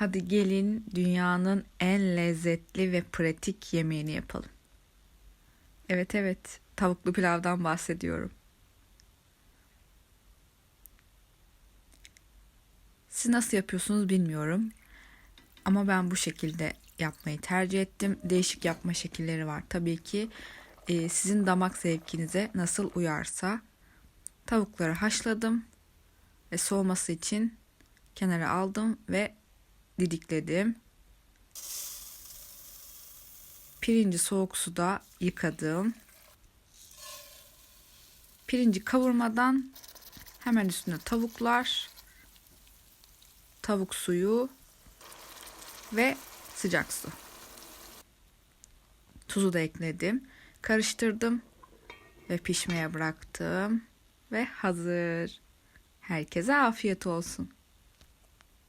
Hadi gelin dünyanın en lezzetli ve pratik yemeğini yapalım. Evet evet, tavuklu pilavdan bahsediyorum. Siz nasıl yapıyorsunuz bilmiyorum. Ama ben bu şekilde yapmayı tercih ettim. Değişik yapma şekilleri var. Tabii ki e, sizin damak zevkinize nasıl uyarsa. Tavukları haşladım ve soğuması için kenara aldım ve didikledim. Pirinci soğuk suda yıkadım. Pirinci kavurmadan hemen üstüne tavuklar, tavuk suyu ve sıcak su. Tuzu da ekledim. Karıştırdım ve pişmeye bıraktım ve hazır. Herkese afiyet olsun.